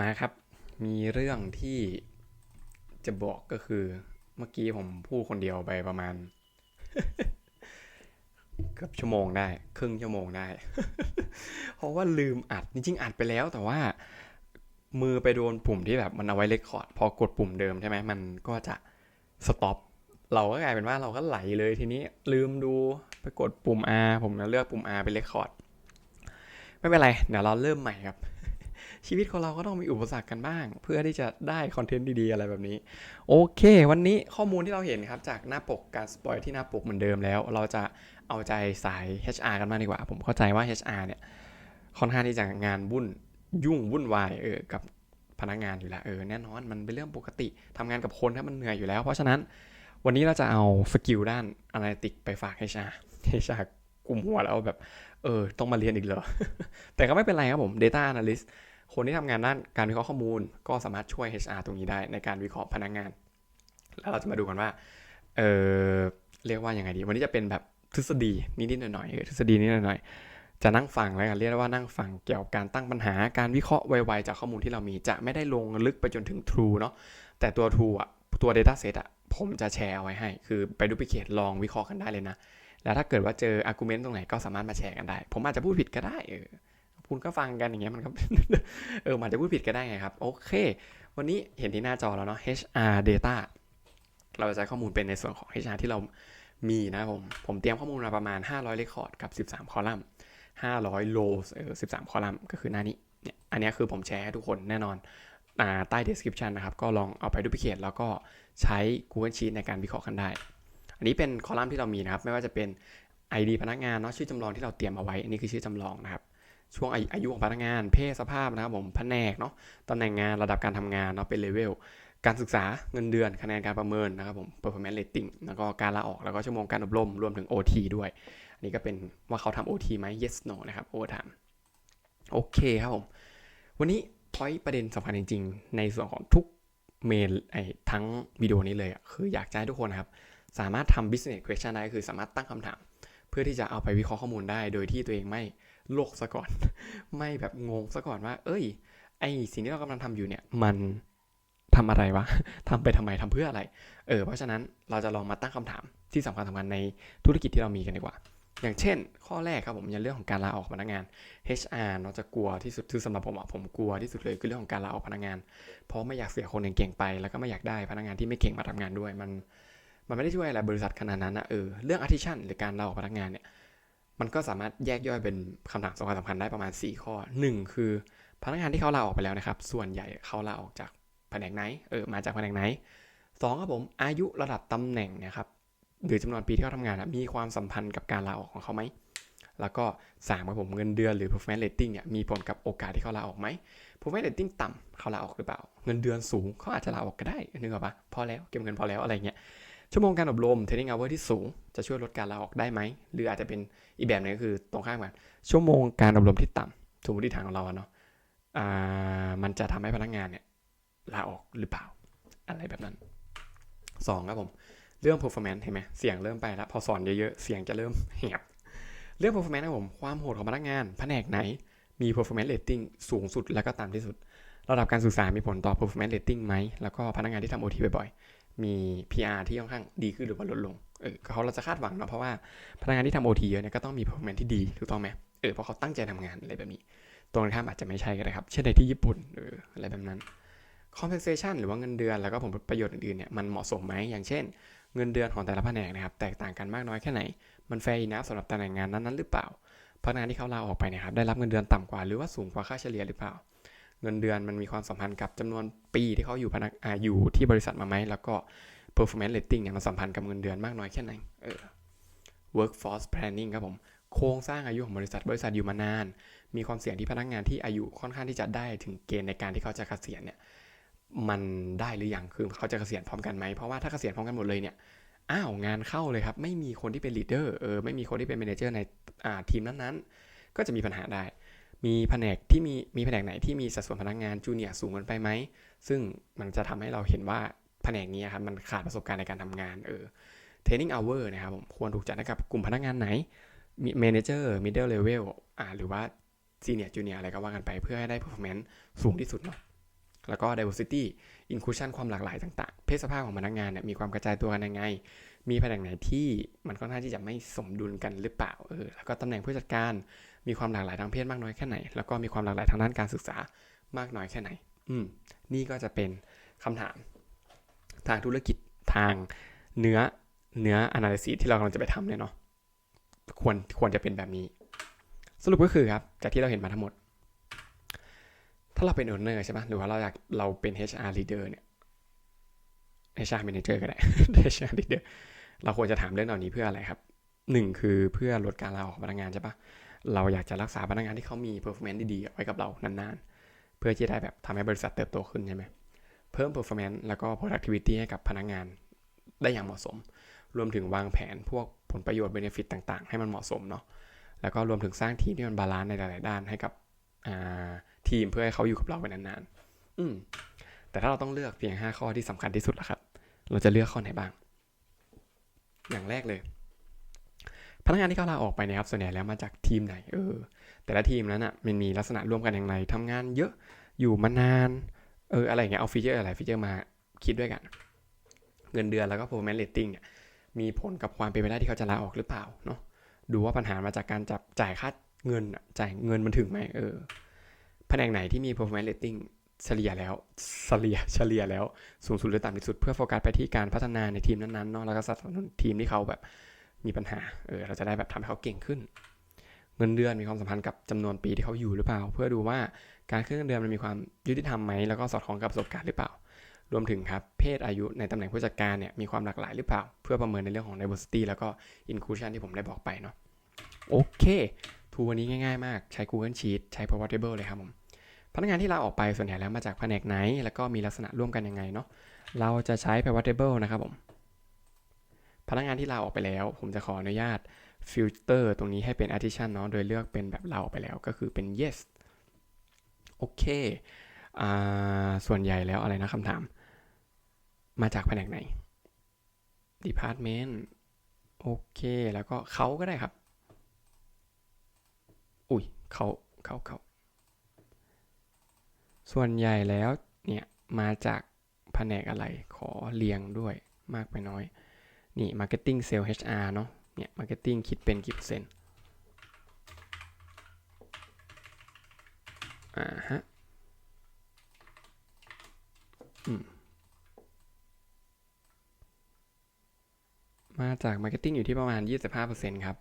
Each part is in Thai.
มาครับ มีเรื่องที่จะบอกก็คือเมื่อกี้ผมพูดคนเดียวไปประมาณ เกือบชั่วโมงได้ ครึ่งชั่วโมงได้ เพราะว่าลืมอัดจริงๆอัดไปแล้วแต่ว่า มือไปโดนปุ่มที่แบบมันเอาไว้เลคคอร์ดพอกดปุ่มเดิมใช่ไหมมันก็จะสต็อปเราก็กลายเป็นว่าเราก็ไหลเลยทีนี้ลืมดูไปกดปุ่ม R ผมจะเลือกปุ่ม R เป็นเลคคอร์ดไม่เป็นไร เดี๋ยวเราเริ่มใหม่ครับ ชีวิตของเราก็ต้องมีอุปสรรคกันบ้าง เพื่อที่จะได้คอนเทนต์ดีๆ อะไรแบบนี้ โอเค วันนี้ข้อมูลที่เราเห็นครับ จากหน้าปกการสปอยที่หน้าปกเหมือนเดิมแล้ว เราจะเอาใจสาย HR กันมากดีกว่า ผมเข้าใจว่า HR เนี่ยค่อนข้างที่จะงานวุ่นยุ่งวุ่นวายเออกับพนักงานอยู่แล้วเออแน่นอนมันเป็นเรื่องปกติทำงานกับคนถ้ามันเหนื่อยอยู่แล้ว เพราะฉะนั้นวันนี้เราจะเอาสกิลด้าน Analytics ไปฝาก HR HR กลุ่มหัวแล้วแบบ เออ ต้องมาเรียนอีกเหรอ แต่ก็ไม่เป็นไรครับผม Data Analyst คนที่ทำงานด้านการวิเคราะห์ข้อมูล ก็สามารถช่วย HR ตรงนี้ได้ในการวิเคราะห์พนักงาน แล้วเราจะมาดูกันว่า เออเรียกว่ายังไงดี วันนี้จะเป็นแบบทฤษฎีนิดๆหน่อยๆทฤษฎีนิดๆหน่อยๆจะนั่งฟังแล้วกันเรียกว่านั่งฟังเกี่ยวกับการตั้งปัญหาการวิเคราะห์ไวๆจากข้อมูลที่เรามีจะไม่ได้ลงลึกไปจนถึง True เนาะแต่ตัว True อะตัว Data Set อะผมจะแชร์เอาไว้ให้ คือไปดูพิเคทลองวิเคราะห์กันได้เลยนะ แล้วถ้าเกิดว่าเจอ argument ตรงไหนก็สามารถมาแชร์กันได้ ผมอาจจะพูดผิดก็ได้เออ คุณก็ฟังกันอย่างเงี้ยมันก็เออมันอาจจะพูดผิดก็ได้ไงครับ โอเค วันนี้เห็นที่หน้าจอแล้วเนาะ HR data เราจะใช้ข้อมูลเป็นในส่วนของ HR ที่เรามีนะผม ผมเตรียมข้อมูลมาประมาณ 500 record กับ 13 คอลัมน์ 500 rows เออ13 คอลัมน์ก็คือหน้านี้เนี่ยอันนี้คือผมแชร์ให้ทุกคนแน่นอนอใต้ description นะครับ ก็ลองเอาไปดูพิเคทแล้วก็ใช้ Google Sheet ในการวิเคราะห์กันได้ อันนี้เป็นคอลัมน์ที่เรามีนะครับ ไม่ว่าจะเป็น ID พนักงานเนาะชื่อจำลองที่เราเตรียมเอาไว้ อันนี้คือชื่อจำลองนะครับ ช่วงอายุอายุของพนักงาน เพศสภาพนะครับผมแผนกเนาะตำแหน่งงานระดับการทำงานเนาะเป็นเลเวลการศึกษาเงินเดือนคะแนนการประเมินนะครับผม performance rating แล้วก็การลาออกแล้วก็ชั่วโมงการอบรมรวมถึง OT ด้วย อันนี้ก็เป็นว่าเขาทำ OT ไหม yes no นะครับ overtime โอเคครับผม วันนี้ point ประเด็นสำคัญจริง ๆ ในส่วนของทุกเมลไอ้ทั้งวิดีโอนี้เลยอะคืออยากจะให้ทุกคนนะครับ สามารถทำ business question ได้คือสามารถตั้งคำถาม เพื่อที่จะเอาไปวิเคราะห์ข้อมูลได้ โดยที่ตัวเองไม่ โลกซะก่อน ไม่แบบงงซะก่อนว่า เอ้ย ไอสิ่งที่เรากำลังทำอยู่เนี่ย มันทำอะไรวะทำไปทำไมทำเพื่ออะไร เออ เพราะฉะนั้นเราจะลองมาตั้งคำถามที่สำคัญสำคัญในธุรกิจที่เรามีกันดีกว่า อย่างเช่น ข้อแรกครับผมอย่างเรื่องของการลาออกพนักงาน HR เนาะจะกลัวที่สุดคือสำหรับผมอะผมกลัวที่สุดเลยคือเรื่องของการลาออกพนักงาน เพราะไม่อยากเสียคนเก่งๆไป แล้วก็ไม่อยากได้พนักงานที่ไม่เก่งมาทำงานด้วยมันมันไม่ได้ช่วยอะไรบริษัทขนาดนั้นนะเออเรื่อง attrition หรือการลาออกพนักงานเนี่ย มันก็สามารถแยกย่อยเป็นคำถามสำคัญสำคัญได้ประมาณ 4 ข้อ 1 คือ พนักงานที่เขาลาออกไปแล้วนะครับ ส่วนใหญ่เขาลาออกจากแผนกไหน เออ มาจากแผนกไหนสองครับผม อายุระดับตำแหน่งนะครับ หรือจำนวนปีที่เขาทำงานอะมีความสัมพันธ์กับการลาออกของเขาไหม แล้วก็สามครับผม เงินเดือนหรือ performance rating เนี่ย มีผลกับโอกาสที่เขาลาออกไหม performance rating ต่ำเขาลาออกหรือเปล่า เงินเดือนสูงเขาอาจจะลาออกก็ได้นึกออกปะพอแล้ว เก็บเงินพอแล้วอะไรเงี้ย ชั่วโมงการอบรม training hour ที่สูง จะช่วยลดการลาออกได้ไหม หรืออาจจะเป็นอีกแบบหนึงก็คือตรงข้ามกันชั่วโมงการอบรมที่ต่ำสมมติฐานของเราเนาะมันจะทำให้พนักงานเนี่ยลาออกหรือเปล่า อะไรแบบนั้นสองครับผม เรื่อง performance เห็นไหมเสียงเริ่มไปแล้ว พอสอนเยอะๆ เสียงจะเริ่มแหบเรื่อง performance ครับผม ความโหดของพนักงานแผนกไหนมี performance rating สูงสุดและก็ต่ำที่สุด ระดับการศึกษามีผลต่อ performance rating ไหม แล้วก็พนักงานที่ทำ OT บ่อย มี PR ที่ค่อนข้างดีขึ้นหรือว่าลดลง เออเขาเราจะคาดหวังเนาะเพราะว่าพนักงานที่ทำ OT เยอะเนี่ยก็ต้องมี performance ที่ดีถูกต้องไหมเออเพราะเขาตั้งใจทำงานอะไรแบบนี้ ตรงข้ามอาจจะไม่ใช่ก็ได้ครับ เช่นในที่ญี่ปุ่นเอออะไรแบบนั้น compensation หรือว่าเงินเดือนแล้วก็ผลประโยชน์อื่นๆเนี่ยมันเหมาะสมไหมอย่างเช่น เงินเดือนของแต่ละแผนกนะครับ แตกต่างกันมากน้อยแค่ไหน มันแฟร์นะสำหรับตำแหน่งงานนั้นๆหรือเปล่าพนักงานที่เขาลาออกไปเนี่ยครับได้รับเงินเดือนต่ำกว่าหรือว่าสูงกว่าค่าเฉลี่ยหรือเปล่า เงินเดือนมันมีความสัมพันธ์กับจำนวนปีที่เขาอยู่พนักอาอยู่ที่บริษัทมาไหมแล้วก็ performance rating เนี่ยมันสัมพันธ์กับเงินเดือนมากน้อยแค่ไหนเออ workforce planning ครับผมโครงสร้างอายุของบริษัทบริษัทอยู่มานาน มีความเสี่ยงที่พนักงานที่อายุค่อนข้างที่จะได้ถึงเกณฑ์ในการที่เขาจะเกษียณเนี่ยมันได้หรือยังคือเขาจะเกษียณพร้อมกันไหมเพราะว่าถ้าเกษียณพร้อมกันหมดเลยเนี่ยอ้าวงานเข้าเลยครับ ไม่มีคนที่เป็นลีดเดอร์เออไม่มีคนที่เป็น m ม n นเจอร์ในอ่าทีมนั้นๆ ก็จะมีปัญหาได้ มีแผนกที่มีมีแผนกไหนที่มีสัดส่วนพนักงานจูเนียร์สูงเกินไปไหม ซึ่งมันจะทำให้เราเห็นว่าแผนกนี้ครับมันขาดประสบการณ์ในการทำงานเออ training hour นะครับผมควรถูกจัดให้กับกลุ่มพนักงานไหนมี manager middle level อ่าหรือว่า senior junior อะไรก็ว่ากันไปเพื่อให้ได้ performance สูงที่สุดเนาะแล้วก็ diversity inclusion ความหลากหลายต่างๆ เพศสภาพของพนักงานเนี่ยมีความกระจายตัวกันยังไง มีแผนกไหนที่มันค่อนข้างที่จะไม่สมดุลกันหรือเปล่าเออแล้วก็ตำแหน่งผู้จัดการ มีความหลากหลายทางเพศมากน้อยแค่ไหน แล้วก็มีความหลากหลายทางด้านการศึกษามากน้อยแค่ไหน อืม นี่ก็จะเป็นคำถาม ทางธุรกิจทางเนื้อเนื้อ analysis ที่เรากำลังจะไปทำเนี่ยเนาะควรควรจะเป็นแบบนี้ สรุปก็คือครับ จากที่เราเห็นมาทั้งหมด ถ้าเราเป็น owner ใช่ไหมหรือว่าเราอยากเราเป็น HR leader เนี่ย HR manager ก็ได้ HR leader เราควรจะถามเรื่องเหล่านี้เพื่ออะไรครับหนึ่งคือเพื่อลดการลาออกพนักงานใช่ปะ เราอยากจะรักษาพนักงานที่เขามี performance ดีๆไว้กับเรานานๆ เพื่อที่จะได้แบบทำให้บริษัทเติบโตขึ้นใช่ไหมเพิ่ม performance แล้วก็ productivity ให้กับพนักงานได้อย่างเหมาะสม รวมถึงวางแผนพวกผลประโยชน์ benefit ต่างๆ ให้มันเหมาะสมเนาะแล้วก็รวมถึงสร้างทีมที่มันบาลานซ์ในหลายๆด้านให้กับทีมเพื่อให้เขาอยู่กับเราไปนานๆอืมแต่ถ้าเราต้องเลือกเพียง 5 ข้อที่สำคัญที่สุดละครับ เราจะเลือกข้อไหนบ้าง อย่างแรกเลย พนักงานที่เขาลาออกไปนะครับส่วนใหญ่แล้วมาจากทีมไหนเออแต่ละทีมนั้นอะมันมีลักษณะร่วมกันอย่างไรทำงานเยอะอยู่มานานเอออะไรเงี้ยเอาฟีเจอร์อะไรฟีเจอร์มาคิดด้วยกัน เงินเดือนแล้วก็ performance rating เนี่ยมีผลกับความเป็นไปได้ที่เขาจะลาออกหรือเปล่าเนาะดูว่าปัญหามาจากการจับจ่ายค่าเงินจ่ายเงินมันถึงไหมเออแผนกไหนที่มี performance rating เฉลี่ยแล้วเฉลี่ยเฉลี่ยแล้วสูงสุดหรือต่ำที่สุดเพื่อโฟกัสไปที่การพัฒนาในทีมนั้นๆเนาะแล้วก็สนับสนุนทีมที่เขาแบบ มีปัญหา เออ เราจะได้แบบทำให้เขาเก่งขึ้น เงินเดือนมีความสัมพันธ์กับจำนวนปีที่เขาอยู่หรือเปล่า เพื่อดูว่าการขึ้นเงินเดือนมันมีความยุติธรรมไหมแล้วก็สอดคล้องกับประสบการณ์หรือเปล่า รวมถึงครับเพศอายุในตำแหน่งผู้จัดการเนี่ยมีความหลากหลายหรือเปล่า เพื่อประเมินในเรื่องของ diversity แล้วก็ inclusion ที่ผมได้บอกไปเนาะโอเคทูวันนี้ง่ายๆมากใช้ Google Sheet ใช้ Power Table เลยครับผมพนักงานที่ลาออกไปส่วนใหญ่แล้วมาจากแผนกไหน แล้วก็มีลักษณะร่วมกันยังไงเนาะเราจะใช้ pivot table นะครับผม พนักงานที่ลาออกไปแล้ว ผมจะขออนุญาตฟิลเตอร์ตรงนี้ให้เป็น addition เนาะโดยเลือกเป็นแบบลาออกไปแล้วก็คือเป็น yes โอเคอ่าส่วนใหญ่แล้วอะไรนะคำถาม มาจากแผนกไหน department โอเค แล้วก็เขาก็ได้ครับ อุ้ยเขาเขาเขาส่วนใหญ่แล้วเนี่ย มาจากแผนกอะไรขอเรียงด้วยมากไปน้อย นี่ Marketing s a l e HR เนาะเนี่ย Marketing คิดเป็นกี่เปอร์เซ็นต์อ่าฮะอืมมาจาก Marketing อยู่ที่ประมาณ 25%ครับ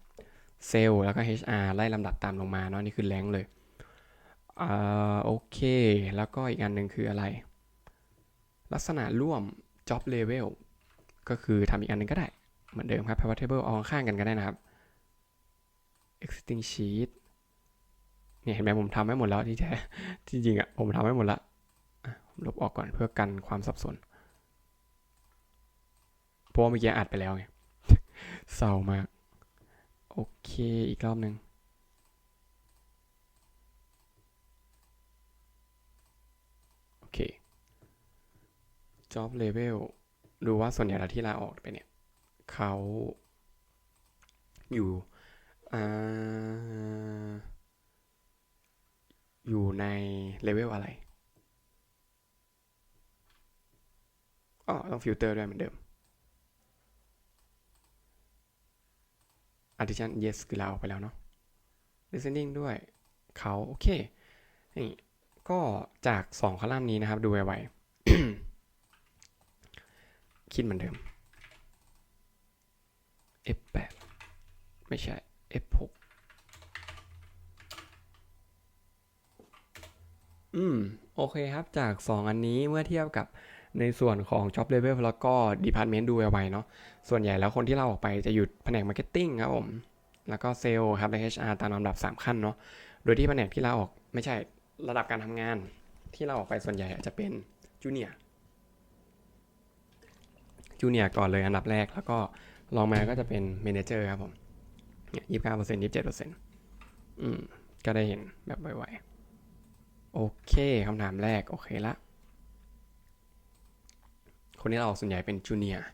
เซลล์แล้วก็ HR ไล่ลำดับตามลงมาเนาะนี่คือแรงเลยอ่าโอเค แล้วก็อีกอันหนึ่งคืออะไร ลักษณะร่วม job level ก็คือทำอีกอันหนึ่งก็ได้ เหมือนเดิมครับ pivot table เอาข้างกันก็ได้นะครับ existing sheet เนี่ยเห็นไหมผมทำไว้หมดแล้วที่แท้ที่จริงๆอะผมทำไว้หมดละลบออกก่อนเพื่อกันความสับสนเพราะว่าเมื่อกี้อัดไปแล้วไงเศร้ามาก โอเคอีกรอบหนึ่งโอเค job level ดูว่าส่วนใหญ่แล้วที่ลาออกไปเนี่ยเขาอยู่อ่อยู่ในเลเวลอะไรอ๋อต้องฟิลเตอร์ด้วยเหมือนเดิม addition yes คือลาออกไปแล้วเนาะ listening ด้วยเขาโอเคนี่ก็จาก 2 คอลัมน์นี้นะครับ ดูไวๆ คิดเหมือนเดิม F8 ไม่ใช่ F6 อืม โอเคครับจาก 2 อันนี้เมื่อเทียบกับในส่วนของ job level แล้วก็ department ดูไวๆเนาะส่วนใหญ่แล้วคนที่เราออกไปจะอยู่แผนก marketing ครับผม แล้วก็เซลล์ครับและ HR ตามลำดับ 3 ขั้นเนาะโดยที่แผนกที่เราออกไม่ใช่ระดับการทำงาน ที่เราออกไปส่วนใหญ่จจะเป็นจูเนียร์ จูเนียร์ก่อนเลยอันดับแรก แล้วก็ลองมาก็จะเป็นเมนเจอร์ครับผมเนี่ยยี่สิบเก้าเปอร์เซ็นต์ยี่สิบเจ็ดเปอร์เซ็นต์อืม ก็ได้เห็นแบบไวๆ โอเคคำถามแรก โอเคละ คนที่เราออกส่วนใหญ่เป็นจูเนียร์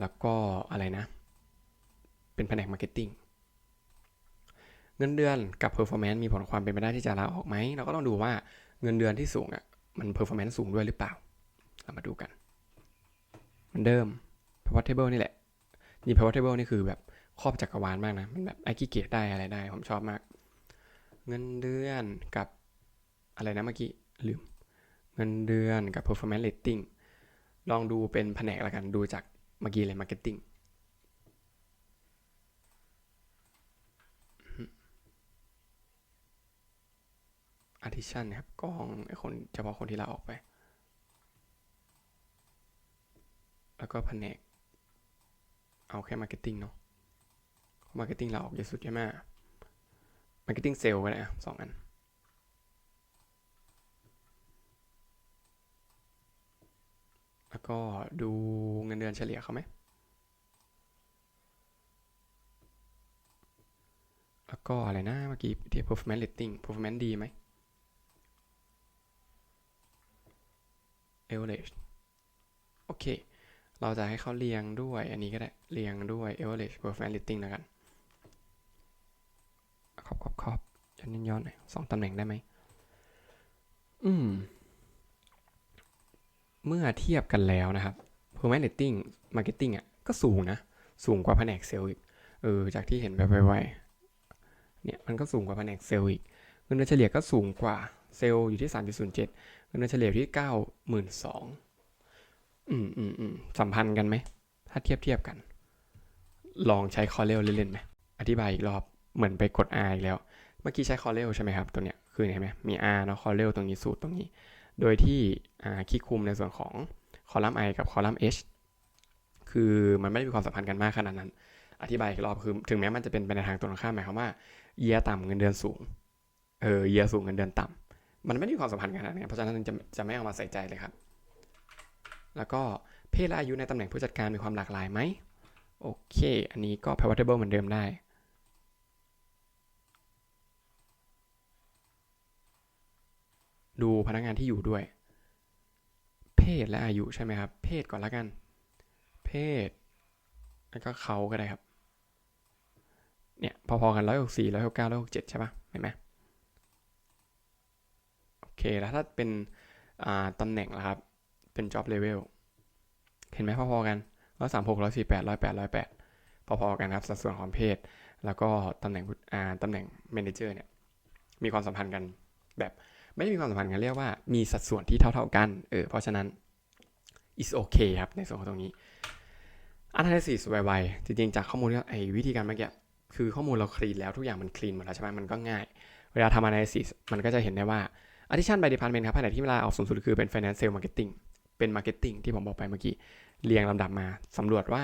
แล้วก็อะไรนะ เป็นแผนกมาร์เก็ตติ้งเงินเดือนกับ performance มีผลความเป็นไปได้ที่จะลาออกไหม เราก็ต้องดูว่าเงินเดือนที่สูงอะ่ะมัน performance สูงด้วยหรือเปล่า เรามาดูกันเหมือนเดิม pivot table นี่แหละนี่ pivot table นี่คือแบบครอบจักรวาลมากนะ มันแบบ aggregate ได้อะไรได้ ผมชอบมาก เงินเดือนกับอะไรนะเมื่อกี้ ลืม เงินเดือนกับ performance rating ลองดูเป็นแผนกละกันดูจากเมื่อกี้เลย marketing addition นครับกองไอคนเฉพาะคนที่ลาออกไป แล้วก็แผนก เอาแค่ marketing เนาะ marketing ลาออกเยอะสุดใช่ไหม marketing sale ก็ได้อะสองอันแล้วก็ดูเงินเดือนเฉลี่ยเขาไหม แล้วก็อะไรนะเมื่อกี้ที่ performance rating performance ดีไหม average โอเค เราจะให้เขาเรียงด้วยอันนี้ก็ได้ เรียงด้วย average performance rating แล้วกันขอบขอบขอบย้อนย้อนหน่อยสองตำแหน่งได้ไหมอืม เมื่อเทียบกันแล้วนะครับ performance rating marketing อะก็สูงนะ สูงกว่าแผนกเซลล์อีก เออ จากที่เห็นแบบไวๆเนี่ย มันก็สูงกว่าแผนกเซลล์อีก เงินเดือนเฉลี่ยก็สูงกว่าเซลล์อยู่ที่ 3.07 เงินเดือนเฉลี่ยที่ 92,000 อืมอืมอืมสัมพันธ์กันไหม ถ้าเทียบเทียบกัน ลองใช้คอเรลเล่นๆไหม อธิบายอีกรอบ เหมือนไปกด R อีกแล้ว เมื่อกี้ใช้คอเรลใช่ไหมครับ ตัวเนี้ย คือเห็นไหมมี R เนาะคอเรลตรงนี้สูตรตรงนี้ โดยที่คีย์คุมในส่วนของคอลัมน์ i กับคอลัมน์ h คือมันไม่ได้มีความสัมพันธ์กันมากขนาดนั้น อธิบายอีกรอบคือ ถึงแม้มันจะเป็นไปในทางตรงข้ามหมายความว่าเยียต่ำเงินเดือนสูง เออเยียสูงเงินเดือนต่ำมันไม่ได้มีความสัมพันธ์กันนาดนั้นเพราะฉะนั้นจะจะไม่เอามาใส่ใจเลยครับ แล้วก็เพศและอายุในตำแหน่งผู้จัดการมีความหลากหลายไหมโอเค อันนี้ก็ pivotable เหมือนเดิมได้ ดูพนักงานที่อยู่ด้วย เพศและอายุใช่ไหมครับ เพศก่อนละกัน เพศ แล้วก็เขาก็ได้ครับ เนี่ย พอๆกันร้อยหกสี่ร้อยหกเก้าร้อยหกเจ็ดใช่ปะเห็นไหมโอเค แล้วถ้าเป็นตำแหน่งล่ะครับ เป็น job level เห็นไหมพอๆกันร้อยสามหกร้อยสี่แปดร้อยแปดร้อยแปดพอๆกันครับสัดส่วนของเพศ แล้วก็ตำแหน่งอ่าตำแหน่ง manager เนี่ยมีความสัมพันธ์กันแบบไม่ได้มีความสัมพันธ์กันเรียกว่ามีสัดส่วนที่เท่า ๆกันเออเพราะฉะนั้น is okay ครับในส่วนของตรงนี้ analysis ไวๆจริงๆ จากข้อมูลที่ไอ้วิธีการเมื่อกี้คือข้อมูลเราคลีนแล้วทุกอย่างมันคลีนหมดแล้วใช่ไหมมันก็ง่าย เวลาทำ analysis มันก็จะเห็นได้ว่า addition by department ครับแผนกที่เวลาออกสูงสุดคือเป็น finance sales marketing เป็น marketing ที่ผมบอกไปเมื่อกี้ เรียงลำดับมาสำรวจว่า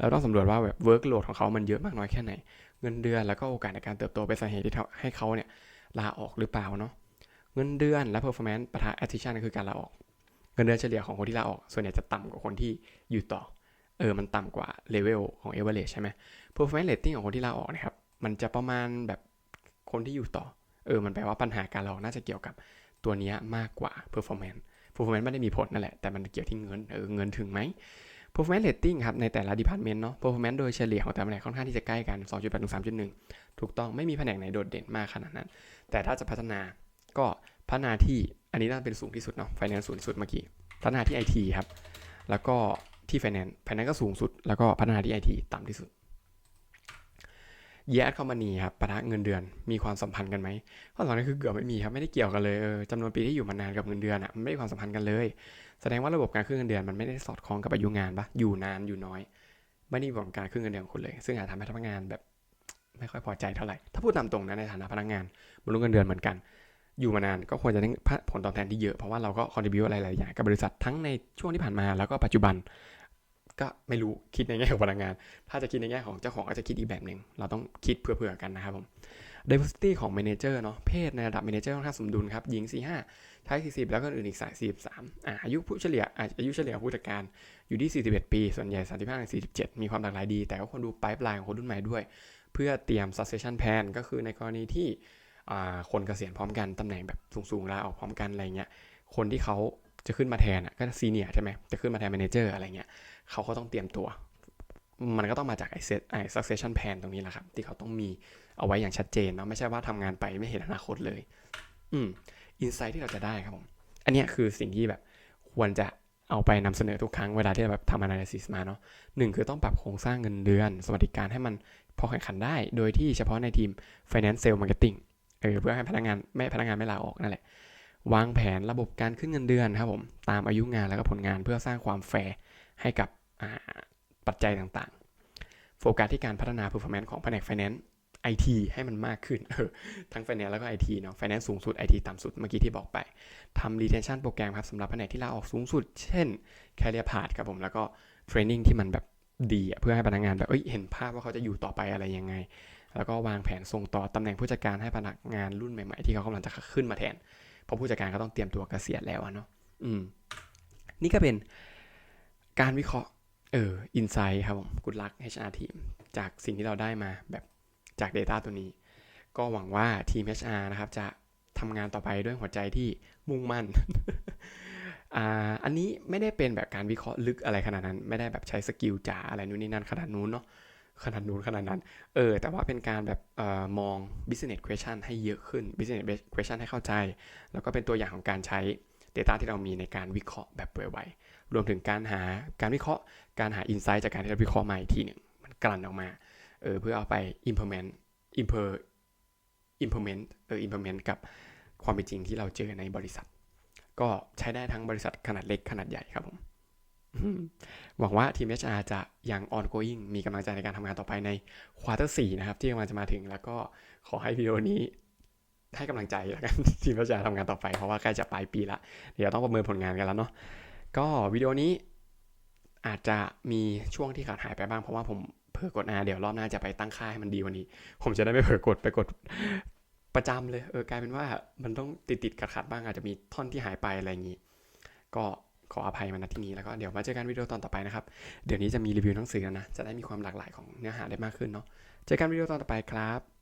เราต้องสำรวจว่าแบบ workload ของเขามันเยอะมากน้อยแค่ไหน เงินเดือนแล้วก็โอกาสในการเติบโตเป็นสาเหตุที่ทำให้เขาเนี่ยลาออกหรือเปล่าเนาะเงินเดือนและ performance ปะทะ attrition ก็คือการลาออก เงินเดือนเฉลี่ยของคนที่ลาออก ส่วนใหญ่จะต่ำกว่าคนที่อยู่ต่อ เออ มันต่ำกว่า level ของ average ใช่ไหม performance rating ของคนที่ลาออกนะครับ มันจะประมาณแบบคนที่อยู่ต่อ เออ มันแปลว่าปัญหาการลาออกน่าจะเกี่ยวกับตัวนี้มากกว่า performance performance ไม่ได้มีผลนั่นแหละ แต่มันเกี่ยวที่เงินเออเงินถึงไหม performance rating ครับ ในแต่ละ department เนาะ performance โดยเฉลี่ยของแต่ละแผนกค่อนข้างที่จะใกล้กัน 2.8ถึง3.1 ถูกต้องไม่มีแผนกไหนโดดเด่นมากขนาดนั้น แต่ถ้าจะพัฒนาก็พัฒนาที่อันนี้น่าจะเป็นสูงที่สุดเนาะ finance สูงที่สุดเมื่อกี้พัฒนาที่ IT ครับแล้วก็ที่ finance finance ก็สูงสุด แล้วก็พัฒนาที่ IT ต่ำที่สุด year at company ครับปะทะเงินเดือน มีความสัมพันธ์กันไหมข้อสองนี่คือเกือบไม่มีครับไม่ได้เกี่ยวกันเลยเออจำนวนปีที่อยู่มานานกับเงินเดือนอะมันไม่ได้ความสัมพันธ์กันเลย แสดงว่าระบบการขึ้นเงินเดือนมันไม่ได้สอดคล้องกับอายุงานปะอยู่นานอยู่น้อย ไม่ได้มีผลกับการขึ้นเงินเดือนของคุณเลย ซึ่งอาจทำให้พนักงานแบบ ไม่ค่อยพอใจเท่าไหร่ถ้าพูดตามตรงนะในฐานะพนักงานบรรลุเงินเดือนเหมือนกัน อยู่มานานก็ควรจะได้ผลตอบแทนที่เยอะเพราะว่าเราก็คอนดิบิวอะไรหลายอย่างกับบริษัททั้งในช่วงที่ผ่านมาแล้วก็ปัจจุบัน ก็ไม่รู้คิดในแง่ของพนักงาน ถ้าจะคิดในแง่ของเจ้าของก็จะคิดอีกแบบหนึ่งเราต้องคิดเผื่อๆกันนะครับผม diversity ของ manager เนาะเพศในระดับ manager ค่อนข้างสมดุลครับหญิง 45ชาย 40 แล้วก็อื่นอีกสาย 43อ่าอายุผู้เฉลี่ยอายุเฉลี่ยของผู้จัดการอยู่ที่ 41 ปี ส่วนใหญ่ 35-47 มีความหลากหลายดี แต่ก็ควรดูปลายปลายของคนรุ่นใหม่ด้วย เพื่อเตรียม succession plan ก็คือในกรณีที่คนเกษียณพร้อมกันตำแหน่งแบบสูงๆลาออกพร้อมกันอะไรเงี้ยคนที่เขาจะขึ้นมาแทนอะก็ซีเนียใช่ไหมจะขึ้นมาแทน manager อะไรเงี้ย เขาก็ต้องเตรียมตัว มันก็ต้องมาจากไอ้ set ไอ้ succession plan ตรงนี้แหละครับ ที่เขาต้องมีเอาไว้อย่างชัดเจนเนาะไม่ใช่ว่าทำงานไปไม่เห็นอนาคตเลย อืม insight ที่เราจะได้ครับผม อันนี้คือสิ่งที่แบบควรจะเอาไปนำเสนอทุกครั้งเวลาที่เราแบบทำ analysis มาเนาะหนึ่งคือต้องปรับโครงสร้างเงินเดือน สวัสดิการให้มันพอแข่งขันได้ โดยที่เฉพาะในทีม finance sales marketing เออเพื่อให้พนักงานไม่พนักงานไม่ลาออกนั่นแหละ วางแผนระบบการขึ้นเงินเดือนครับผม ตามอายุงานแล้วก็ผลงานเพื่อสร้างความแฟร์ให้กับ ปัจจัยต่างๆ โฟกัสที่การพัฒนา performance ของแผนก finance IT ให้มันมากขึ้นทั้ง finance แล้วก็ IT เนาะ finance สูงสุด IT ต่ำสุดเมื่อกี้ที่บอกไปทำ retention โปรแกรมครับสำหรับแผนกที่ลาออกสูงสุด เช่น career path ครับผมแล้วก็ training ที่มันแบบดีเพื่อให้พนักงานแบบเอ้ยเห็นภาพว่าเขาจะอยู่ต่อไปอะไรยังไง แล้วก็วางแผนส่งต่อตำแหน่งผู้จัดการให้พนักงานรุ่นใหม่ๆ ที่เขากำลังจะขึ้นมาแทนเพราะผู้จัดการก็ต้องเตรียมตัวเกษียณแล้วเนาะอืมนี่ก็เป็นการวิเคราะห์ เอออินไซต์ครับผมกุดลัก HR ทีมจากสิ่งที่เราได้มาแบบจาก Data ตัวนี้ ก็หวังว่าทีม HR นะครับจะทำงานต่อไปด้วยหัวใจที่มุ่งมั่นอันนี้ไม่ได้เป็นแบบการวิเคราะห์ลึกอะไรขนาดนั้น ไม่ได้แบบใช้สกิลจ๋าอะไรนู่นนี่นั่นขนาดนู้นเนาะขนาดนู้นขนาดนั้น เออ แต่ว่าเป็นการแบบออมอง business question ให้เยอะขึ้น business question ให้เข้าใจ แล้วก็เป็นตัวอย่างของการใช้ Data ที่เรามีในการวิเคราะห์แบบไวๆ รวมถึงการหาการวิเคราะห์ การหา insight จากการที่เราวิเคราะห์มาอีกทีหนึ่งมันกลั่นออกมาเออเพื่อเอาไป implement imper implement เออ implement กับความเป็นจริงที่เราเจอในบริษัท ก็ใช้ได้ทั้งบริษัทขนาดเล็กขนาดใหญ่ครับผมหวังว่าทีม HR จะยัง ongoing มีกำลังใจในการทำงานต่อไปในควอเตอร์สี่นะครับ ที่กำลังจะมาถึงแล้วก็ขอให้วิดีโอนี้ให้กำลังใจแล้วกันทีม HR ทำงานต่อไปเพราะว่าใกล้จะปลายปีละเดี๋ยวต้องประเมินผลงานกันแล้วเนาะ ก็วิดีโอนี้อาจจะมีช่วงที่ขาดหายไปบ้าง เพราะว่าผมเผลอกดอาเดี๋ยวรอบหน้าจะไปตั้งค่าให้มันดีกว่านี้ ผมจะได้ไม่เผลอกดไปกดประจำเลยเออกลายเป็นว่ามันต้องติดติดๆขัดขัดๆบ้างอาจจะมีท่อนที่หายไปอะไรอย่างนี้ ก็ขออภัยมาณที่นี้แล้วก็เดี๋ยวมาเจอกันวิดีโอตอนต่อไปนะครับ เดี๋ยวนี้จะมีรีวิวหนังสือแล้วนะ จะได้มีความหลากหลายของเนื้อหาได้มากขึ้นเนาะเจอกันวิดีโอตอนต่อไปครับ